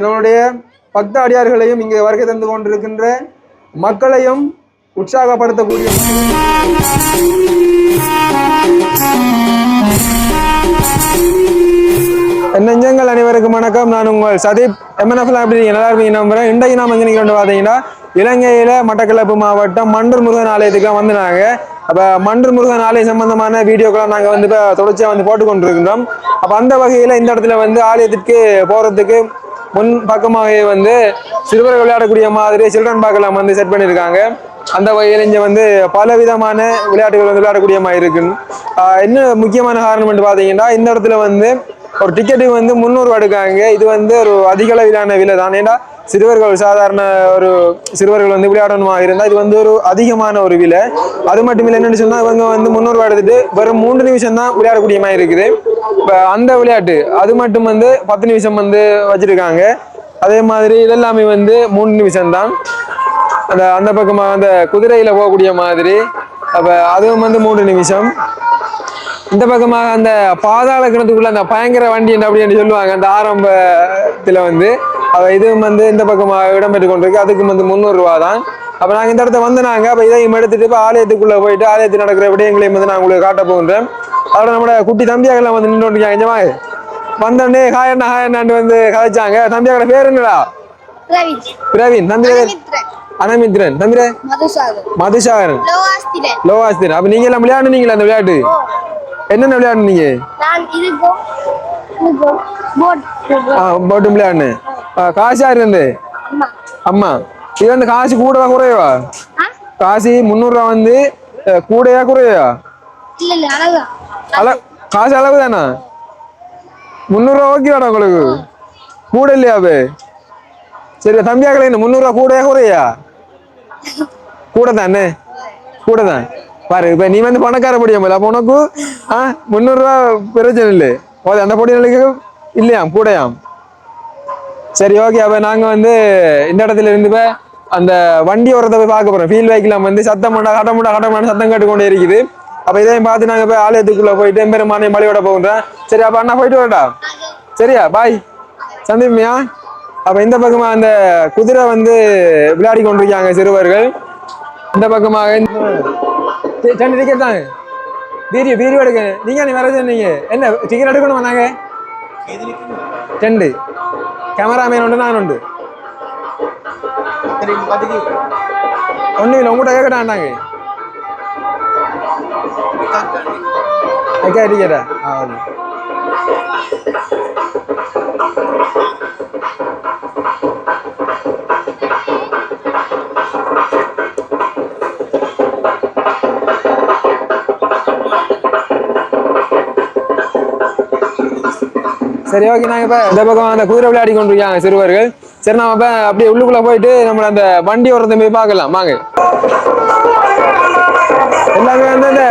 என்னுடைய பக்த அடியார்களையும் இங்கே வருகை தந்து கொண்டிருக்கின்ற மக்களையும் உற்சாகப்படுத்தக்கூடிய நெஞ்சங்கள் அனைவருக்கும் வணக்கம். நான் உங்கள் சதீப். எம்என்எஃப் அப்படி நல்லா இருப்பீங்க நம்புறேன் இன்றைக்கு நாம் எங்கே நிற்கிறோம் பார்த்தீங்கன்னா இலங்கையில் மட்டக்களப்பு மாவட்டம் மண்டூர் முருகன் ஆலயத்துக்கு வந்தாங்க அப்போ மண்டூர் முருகன் ஆலயம் சம்பந்தமான வீடியோக்களை நாங்கள் வந்து இப்போ தொடர்ச்சியாக வந்து போட்டுக்கொண்டிருக்கிறோம் அப்போ அந்த வகையில் இந்த இடத்துல வந்து ஆலயத்திற்கு போகிறதுக்கு முன் பக்கமாகவே வந்து சிறுவர் விளையாடக்கூடிய மாதிரி சில்ட்ரன் பார்க்கலாம் வந்து செட் பண்ணியிருக்காங்க. அந்த வகையில் இங்கே வந்து பல விதமான விளையாட்டுகள் வந்து விளையாடக்கூடிய மாதிரி இருக்குன்னு என்ன முக்கியமான காரணம் என்று பார்த்தீங்கன்னா இந்த இடத்துல வந்து ஒரு டிக்கெட்டுக்கு வந்து முந்நூறுரூவா எடுக்காங்க இது வந்து ஒரு அதிக அளவிலான விலை தான் ஏன்னா சிறுவர்கள் சாதாரண ஒரு சிறுவர்கள் வந்து விளையாடணுமா இருந்தால் இது வந்து ஒரு அதிகமான ஒரு விலை. அது மட்டும் இல்லை என்னன்னு சொன்னால் இவங்க வந்து முந்நூறுவா எடுத்துட்டு வெறும் மூன்று நிமிஷம் தான் விளையாடக்கூடிய மாதிரி இருக்குது. இப்போ அந்த விளையாட்டு அது மட்டும் வந்து பத்து நிமிஷம் வந்து வச்சிருக்காங்க. அதே மாதிரி இதெல்லாமே வந்து மூணு நிமிஷம் தான். அந்த அந்த பக்கமாக அந்த குதிரையில் போகக்கூடிய மாதிரி. அப்போ அதுவும் வந்து மூணு நிமிஷம். இந்த பக்கமாக அந்த பாதாள கிணத்துக்குள்ள அந்த பயங்கர வண்டி என்ன அப்படின்னு சொல்லுவாங்க அந்த ஆரம்பத்தில் வந்து. அவ இதுவும் வந்து இந்த பக்கமாக இடம்பெற்று கொண்டிருக்கு அதுக்கும் வந்து முந்நூறுரூவா தான் அப்போ நாங்கள் இந்த இடத்த வந்து நாங்கள் அப்போ இதையும் எடுத்துட்டு இப்போ ஆலயத்துக்குள்ளே போயிட்டு ஆலயத்தில் நடக்கிற விடயங்களையும் வந்து நான் உங்களுக்கு காட்ட போகின்றேன். அதோட நம்மளோட குட்டி தம்பியாக்கெல்லாம் வந்து நின்று இருக்காங்க வந்தோடனே ஹாயண்ணா ஹாயண்ணாண்டு வந்து கதைச்சாங்க. தம்பியாக்கட பேர் என்னடா? பிரவீன். தம்பி அனமித்ரன். தம்பிரே மதுசாகர். மதுசாகரன். லோகாஸ்திரன். அப்ப நீங்க எல்லாம் விளையாடுனீங்களா அந்த விளையாட்டு? என்னென்ன விளையாடுனீங்க? நான் இதுக்கும் போட் இருந்து அம்மா அம்மா இது வந்து காசு கூடவா குறையவா காசு முந்நூறுரூவா வந்து அஹ், கூடயா குறையவா இல்ல இல்ல அழகுதான் அள காசு அளவு தானா முந்நூறுரூவா ஓகேவாடா உங்களுக்கு கூட இல்லையா அது சரி தம்பியாக்களே என்ன முந்நூறுரூவா கூடயா குறையா கூட தானே கூட தான் பாரு இப்ப நீ வந்து பணக்கார முடியாமல் அப்போ உனக்கு ஆ முந்நூறுரூவா பிரச்சனை இல்லை ஓ அந்த பொடிகளுக்கு இல்லையாம் கூடயாம் சரி ஓகே அப்போ நாங்கள் வந்து இந்த இடத்துல இருந்து இப்ப அந்த வண்டி ஓரத்தை போய் பார்க்க போகிறோம் ஃபீல் வைக்கலாம் வந்து சத்தம் பண்ணா கட்ட முட்டா கட்ட முட்டா சத்தம் கேட்டுக்கொண்டே இருக்குது. அப்போ இதையும் பார்த்து நாங்கள் போய் ஆலயத்துக்குள்ளே போயிட்டு எம்பெருமானை மலையோட போகிறோம் சரி அப்போ அண்ணா போயிட்டு வரட்டா சரியா? பாய் சந்திப்பியா அப்போ இந்த பக்கமாக அந்த குதிரை வந்து விளையாடி கொண்டிருக்காங்க சிறுவர்கள். இந்த பக்கமாக ரெண்டு டிக்கெட் தாங்க வீடியோ வீடியோ எடுக்க. நீங்க நீ வர சொன்னீங்க என்ன டிக்கெட் எடுக்கணுமா நாங்க? ரெண்டு கேமராமேன் உண்டு நான் உண்டு ஒன்றும் இல்லை உங்கள்கிட்ட கேட்கட்டாண்டாங்க அக்கா டிக்கெட்டா சரி ஓகே நாங்க இப்ப இந்த பக்கம் அந்த குதிரை விளையாடி கொண்டிருக்காங்க சிறுவர்கள். சரி நாம இப்ப அப்படியே உள்ளுக்குள்ள போயிட்டு நம்ம அந்த வண்டி ஓரத்தை போய் பார்க்கலாம். வாங்க. எல்லாமே வந்து இந்த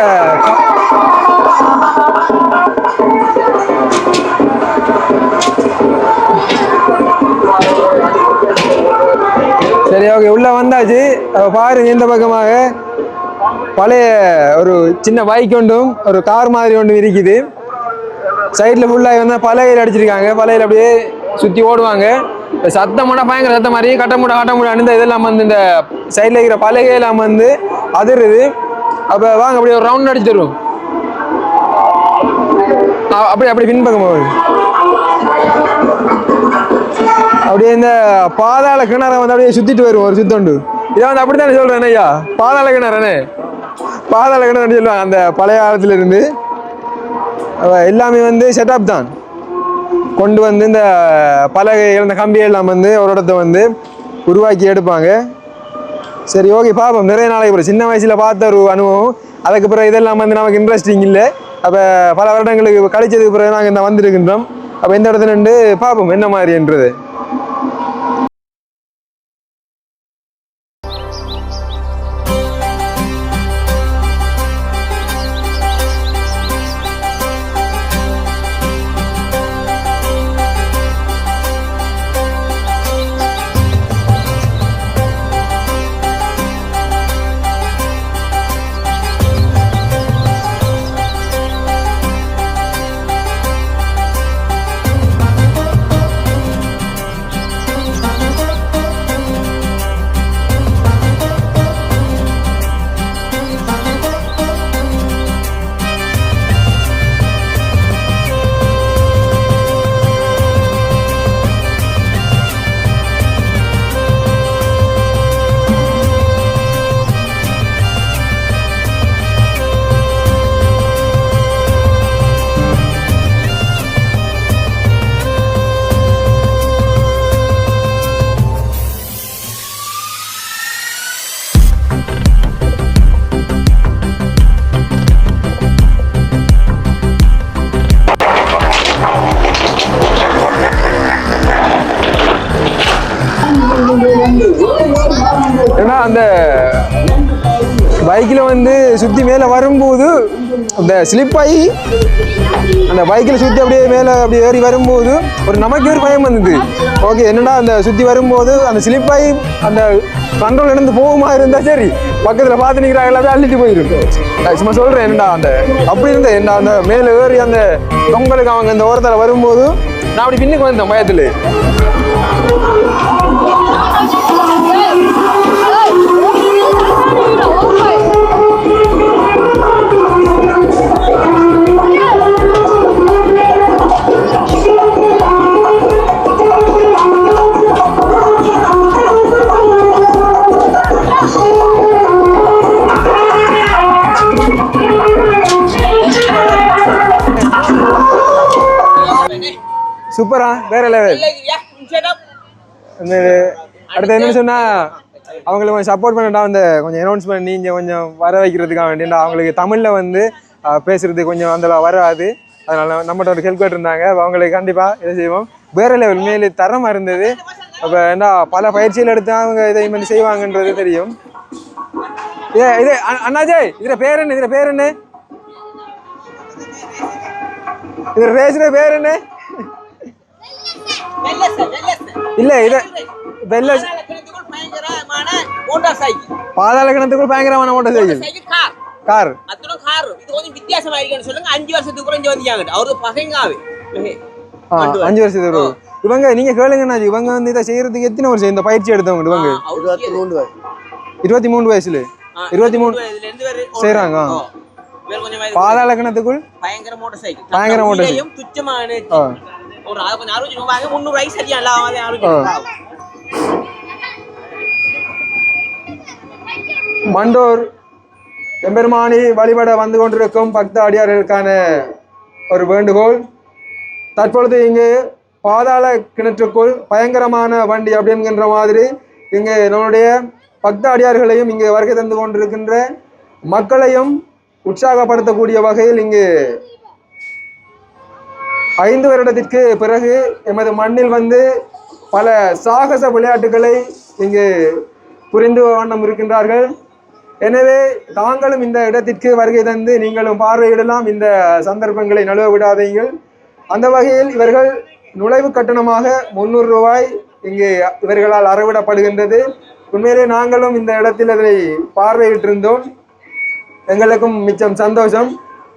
சரி ஓகே உள்ள வந்தாச்சு. பாருங்க இந்த பக்கமாக பழைய ஒரு சின்ன பைக் ஒன்றும் ஒரு கார் மாதிரி ஒன்றும் இருக்குது. சைடில் ஃபுல்லாக வந்து பலகையில் அடிச்சிருக்காங்க. பலகையில் அப்படியே சுற்றி ஓடுவாங்க. இந்த சத்தமான பயங்கர சத்தம் மாதிரி கட்ட முட கட்ட முட இந்த இதெல்லாம் வந்து இந்த சைடில் இருக்கிற பலகையெல்லாம் வந்து அதிருது. அப்போ வாங்க அப்படியே ஒரு ரவுண்ட் அடிச்சு தருவோம் அப்படி அப்படியே அப்படியே பின்பக்கம் போகுது. அப்படியே இந்த பாதாள கிணறை வந்து அப்படியே சுத்திட்டு வரும் ஒரு சுத்தண்டு. இதை வந்து அப்படித்தானே சொல்றேன் ஐயா பாதாள கிணறுனே பாதாள கிணறு சொல்லுவாங்க அந்த பழைய காலத்துல இருந்து எல்லாமே வந்து செட்டப் தான். கொண்டு வந்து இந்த பலகைகள் இந்த கம்பியெல்லாம் வந்து ஒரு இடத்த வந்து உருவாக்கி எடுப்பாங்க. சரி ஓகே பார்ப்போம். நிறைய நாளைக்கு பிறகு. சின்ன வயசில் பார்த்த ஒரு அனுபவம். அதுக்கு பிறகு இதெல்லாம் வந்து நமக்கு இன்ட்ரெஸ்டிங் இல்லை. அப்போ பல வருடங்களுக்கு கழிச்சதுக்கு பிறகு நாங்கள் இந்த வந்திருக்கின்றோம். அப்போ இந்த இடத்துல நின்று பார்ப்போம் என்ன மாதிரின்றது. அந்த ஸ்லிப் ஆகி அந்த பைக்கில் சுற்றி அப்படியே மேலே அப்படியே ஏறி வரும்போது ஒரு நமக்கு ஒரு பயம் வந்தது. ஓகே என்னடா அந்த சுற்றி வரும்போது அந்த ஸ்லிப் ஆகி அந்த கண்ட்ரோல் இருந்து போகுமா இருந்தால் சரி. பக்கத்தில் பார்த்து நிற்கிறா எல்லாமே அள்ளிட்டு போயிருக்கு நான் சும்மா சொல்கிறேன் என்னடா அந்த அப்படி இருந்த என்ன அந்த மேலே ஏறி அந்த பொங்கலுக்கு அவங்க அந்த ஓரத்தில் வரும்போது நான் அப்படி பின்னுக்கு வந்தேன் பயத்தில். சூப்பரா வேற லெவல் அடுத்து என்னன்னு சொன்னா அவங்களுக்கு கொஞ்சம் சப்போர்ட் பண்ணட்டா அந்த கொஞ்சம் அனௌன்ஸ்மெண்ட் நீங்க கொஞ்சம் வர வைக்கிறதுக்காக வேண்டி நான் அவங்களுக்கு தமிழ்ல வந்து பேசுறது கொஞ்சம் அந்த வராது. அதனால நம்மகிட்ட ஒரு ஹெல்ப் இருந்தாங்க அவங்களுக்கு கண்டிப்பா இதை செய்வோம். வேற லெவல் மேலே தரமா இருந்தது. அப்ப என்ன பல பயிற்சிகள் எடுத்து அவங்க இதை மாதிரி செய்வாங்கன்றது தெரியும். இது இது அண்ணா- அண்ணாஜே இதுல பேர் என்ன இதுல பேர் என்ன? இதுல ரேஸ்ல பேர் என்ன? இல்ல இது வெள்ள பயங்கரமான மோட்டார் சைக்கிள். பாதாள கிணத்துக்குள் பயங்கரமான ஓட்ட சைக்கிள். Cycle car. அத்தனும் கார். இது கொஞ்சம் வித்தியாசமா இருக்குன்னு சொல்லுங்க. அஞ்சு வருஷத்துக்கு குறைஞ்சு வந்தாங்க அவரு பகைங்காவே. ஆ, அஞ்சு வருஷத்துக்கு இவங்க நீங்க கேளுங்கண்ணா இவங்க வந்து இதை செய்யறதுக்கு எத்தனை வருஷம்? இந்த பயிற்சி எடுத்தவங்க இவங்க. இருபத்தி மூணு இருபத்தி மூணு வயசுல. இருபத்தி மூணு வயது பாதாள கிணத்துக்குள் பயங்கர மோட்டார் சைக்கிள். பயங்கர cycle. இதையும் துச்சமான. ஒரு கொஞ்சம் அறுபது முந்நூறு சரியா அறுபது மண்டோர் எம்பெருமானி வழிபட வந்து கொண்டிருக்கும் பக்த அடியார்களுக்கான ஒரு வேண்டுகோள். தற்பொழுது இங்கு பாதாள கிணற்றுக்குள் பயங்கரமான வண்டி அப்படிங்கிற மாதிரி இங்கு நம்முடைய பக்த அடியார்களையும் இங்கு வருகை தந்து கொண்டிருக்கின்ற மக்களையும் உற்சாகப்படுத்தக்கூடிய வகையில் இங்கு ஐந்து வருடத்திற்கு பிறகு எமது மண்ணில் வந்து பல சாகச விளையாட்டுகளை இங்கு புரிந்து வண்ணம் இருக்கின்றார்கள். எனவே தாங்களும் இந்த இடத்திற்கு வருகை தந்து நீங்களும் பார்வையிடலாம் இந்த சந்தர்ப்பங்களை நழுவ விடாதீர்கள். அந்த வகையில் இவர்கள் நுழைவு கட்டணமாக முந்நூறு ரூபாய் இங்கு இவர்களால் அறவிடப்படுகின்றது. உண்மையிலே நாங்களும் இந்த இடத்தில் அதை பார்வையிட்டிருந்தோம். எங்களுக்கும் மிச்சம் சந்தோஷம்.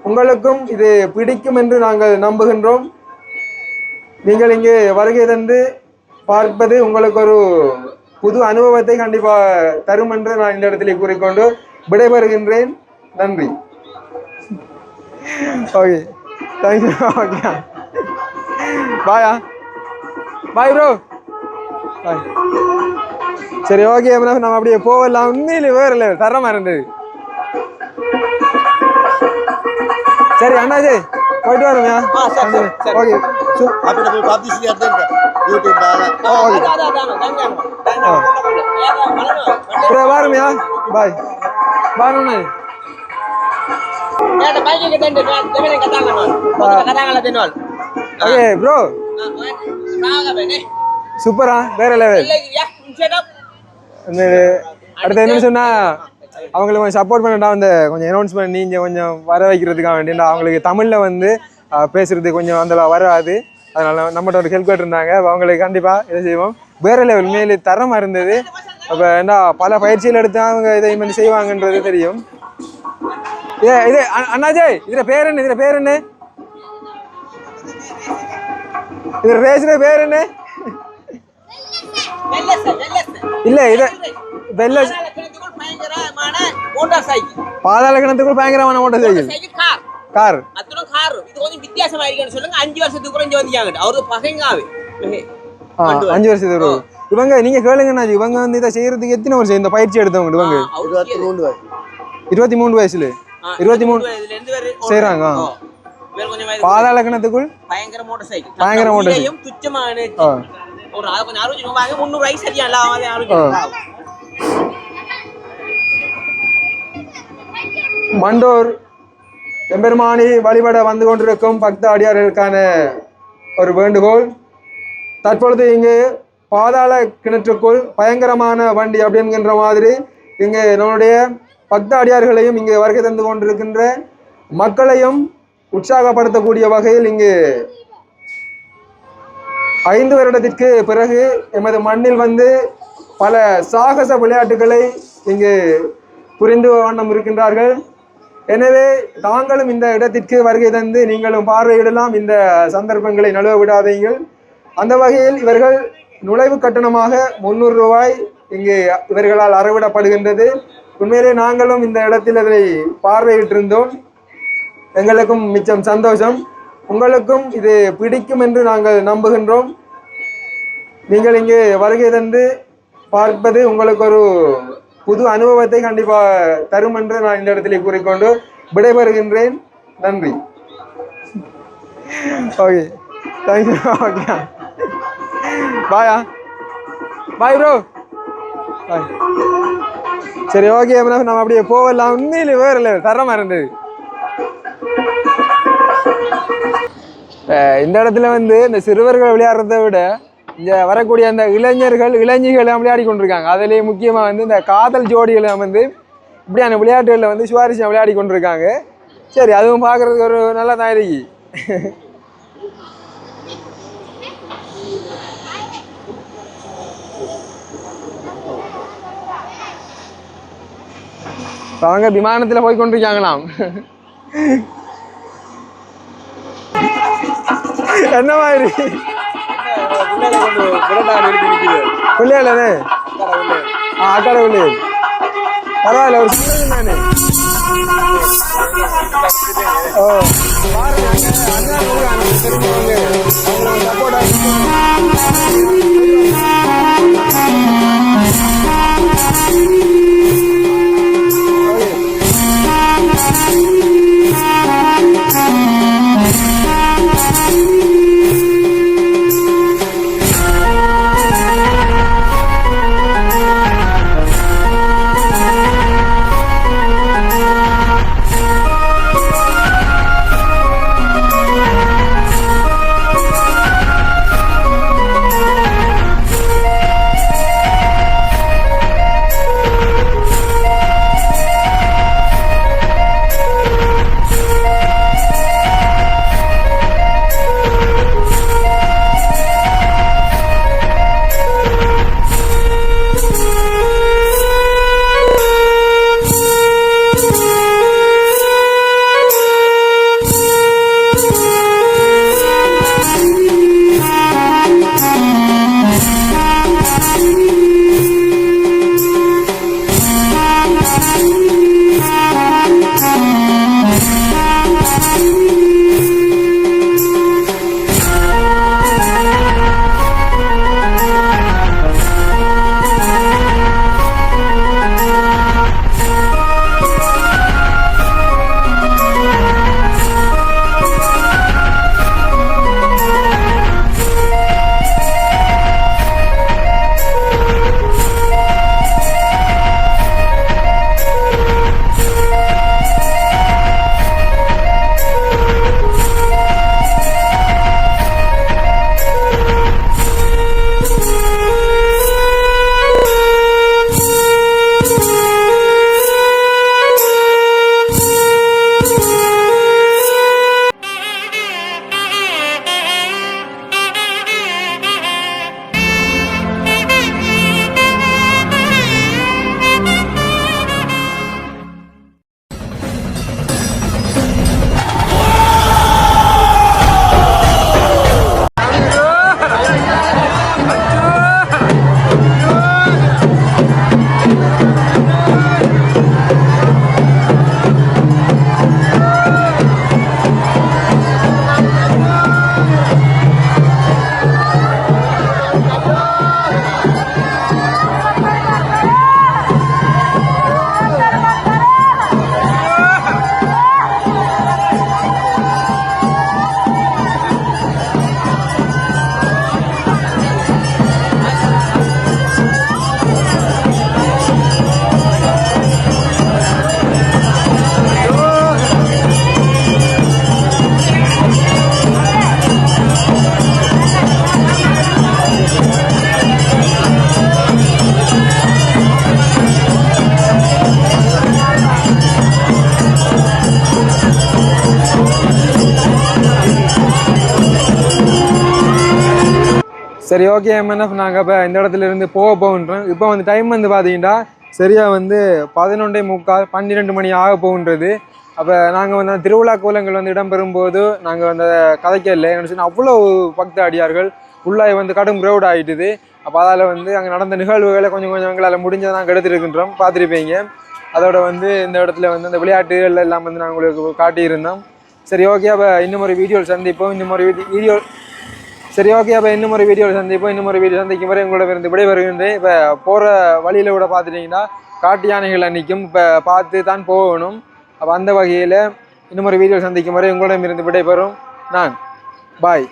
உங்களுக்கும் இது பிடிக்கும் என்று நாங்கள் நம்புகின்றோம். நீங்கள் இங்கே வருகை தந்து பார்ப்பது உங்களுக்கு ஒரு புது அனுபவத்தை கண்டிப்பாக தரும் என்று நான் இந்த இடத்துல கூறிக்கொண்டு விடைபெறுகின்றேன். நன்றி. ஓகே தேங்க்யூ ஓகே பாயா பாய் ப்ரோ பாய் சரி ஓகே நம்ம அப்படியே போகலாம். உண்மையிலே வேறு இல்லை தரமாக இருந்தது. சரி அண்ணாஜி போயிட்டு வரோங்க ஓகே. அப்படி நம்ம பப்ளிசிட்டி எடுத்துங்க யூடியூப்ல ஓகே. வாருமையா பாய் பாய் அண்ணா ஓகே ப்ரோ சூப்பரா வேற லெவல் அடுத்து என்ன சொன்னா? அவங்களுக்கு கொஞ்சம் சப்போர்ட் பண்ணட்டா அந்த கொஞ்சம் அனௌன்ஸ்மெண்ட் நீங்க கொஞ்சம் வர வைக்கிறதுக்காக வேண்டி நான் அவங்களுக்கு தமிழ்ல வந்து அஹ், பேசுறது கொஞ்சம் அந்த வராது. அதனால நம்மகிட்ட ஒரு ஹெல்ப் அப்ப அவங்களுக்கு கண்டிப்பா இதை செய்வோம். வேற லெவல் மேலே தரமா இருந்தது. அப்ப என்ன பல பயிற்சிகள் எடுத்து அவங்க இதை மாதிரி செய்வாங்கன்றது தெரியும். இது இது அ- அண்ணாஜே இதுல பேர் என்ன இதுல பேர் என்ன? இது ரேஸ்ல பேர் என்ன? இல்ல இது வெள்ள பயங்கரமான மோட்டார் சைக்கிள் பாதாள கிணத்துக்குள் பயங்கரமான motor cycle cycle car car அத்தனும் கார் இது கொஞ்சம் வித்தியாசமா இருக்குன்னு சொல்லுங்க. அஞ்சு வருஷத்துக்கு குறைஞ்சு வந்தாங்க அவரு பகைங்காவே. அஞ்சு வருஷத்துக்கு இவங்க நீங்க கேளுங்கண்ணா இவங்க வந்து இதை செய்யறதுக்கு எத்தனை வருஷம் இந்த பயிற்சி எடுத்தவங்க இவங்க? இருபத்தி மூணு வயசு. இருபத்தி மூணு வயசுல. இருபத்தி மூணு வயது பாதாள கிணத்துக்குள் பயங்கர மோட்டார் சைக்கிள் பயங்கர cycle. இதையும் துச்சமான ஒரு அது கொஞ்சம் அறுபது ரூபாய் முந்நூறு வயசு சரியா மண்டோர் எம்பெருமானி வழிபட வந்து கொண்டிருக்கும் பக்த அடியார்களுக்கான ஒரு வேண்டுகோள். தற்பொழுது இங்கு பாதாள கிணற்றுக்குள் பயங்கரமான வண்டி அப்படிங்கிற மாதிரி இங்கு என்னுடைய பக்த அடியார்களையும் இங்கு வருகை தந்து கொண்டிருக்கின்ற மக்களையும் உற்சாகப்படுத்தக்கூடிய வகையில் இங்கு ஐந்து வருடத்திற்கு பிறகு எமது மண்ணில் வந்து பல சாகச விளையாட்டுகளை இங்கு புரிந்து வண்ணம் இருக்கின்றார்கள். எனவே தாங்களும் இந்த இடத்திற்கு வருகை தந்து நீங்களும் பார்வையிடலாம் இந்த சந்தர்ப்பங்களை நழுவ விடாதீங்கள் அந்த வகையில் இவர்கள் நுழைவு கட்டணமாக முந்நூறு ரூபாய் இங்கு இவர்களால் அறவிடப்படுகின்றது. உண்மையிலே நாங்களும் இந்த இடத்தில் அதை பார்வையிட்டிருந்தோம். எங்களுக்கும் மிச்சம் சந்தோஷம். உங்களுக்கும் இது பிடிக்கும் என்று நாங்கள் நம்புகின்றோம். நீங்கள் இங்கே வருகை தந்து பார்ப்பது உங்களுக்கு ஒரு புது அனுபவத்தை கண்டிப்பாக தரும் என்று நான் இந்த இடத்திலே கூறிக்கொண்டு விடைபெறுகின்றேன். நன்றி. ஓகே தேங்க்யூ ஓகே பாயா பாய் ப்ரோ பாய் சரி ஓகே நம்ம அப்படியே போகலாம் உண்மையிலே வேறு இல்லை தரமாக இருந்தது. இந்த இடத்துல வந்து இந்த சிறுவர்கள் விளையாடுறதை விட இந்த வரக்கூடிய அந்த இளைஞர்கள் இளைஞர்கள் விளையாடி கொண்டிருக்காங்க. அதுலேயே முக்கியமாக வந்து இந்த காதல் ஜோடிகளை வந்து இப்படியான விளையாட்டுகளில் வந்து சுவாரஸ்யம் விளையாடி கொண்டிருக்காங்க. சரி அதுவும் பார்க்கறதுக்கு ஒரு நல்ல தான் இருக்கு அவங்க விமானத்தில் போய் கொண்டிருக்காங்களாம். என்ன மாதிரி? பிள்ளைகளே ஆ அக்காட பிள்ளை பரவாயில்ல ஒரு சின்ன தானே ஓ பாருங்க அண்ணா சரி ஓகே எம்என்எஃப் நாங்கள் இப்போ இந்த இடத்துல இருந்து போக போகின்றோம். இப்போ வந்து டைம் வந்து பார்த்தீங்கன்னா சரியாக வந்து பதினொன்றே முக்கால் பன்னிரெண்டு மணி ஆக போகின்றது. அப்போ நாங்கள் வந்து திருவிழா கோலங்கள் வந்து இடம்பெறும் போது நாங்கள் வந்து கதைக்கல. நினச்சினா அவ்வளோ பக்த அடியார்கள் உள்ளாய் வந்து கடும் க்ரௌட் ஆகிட்டுது அப்போ அதால் வந்து அங்கே நடந்த நிகழ்வுகளை கொஞ்சம் கொஞ்சம் எங்களால் முடிஞ்சதை நாங்கள் எடுத்துருக்கின்றோம். பார்த்துருப்பீங்க அதோட வந்து இந்த இடத்துல வந்து அந்த விளையாட்டுகள் எல்லாம் வந்து நாங்கள் உங்களுக்கு காட்டியிருந்தோம். சரி ஓகே அப்போ இன்னும் ஒரு வீடியோவில் சந்திப்போம். இன்னும் ஒரு வீடியோ சரி ஓகே அப்போ இன்னும் ஒரு வீடியோவில் சந்திப்போம். இன்னும் ஒரு வீடியோ சந்திக்கும் வரை உங்களோட இருந்து விடை விடைபெறுகின்றேன். இப்போ போகிற வழியில் கூட பார்த்துட்டிங்கன்னா காட்டு யானைகள் அன்றைக்கும் இப்போ பார்த்து தான் போகணும். அப்போ அந்த வகையில் இன்னும் ஒரு வீடியோ சந்திக்கும் வரை உங்களிடம் இருந்து விடைபெறும். நான் பாய்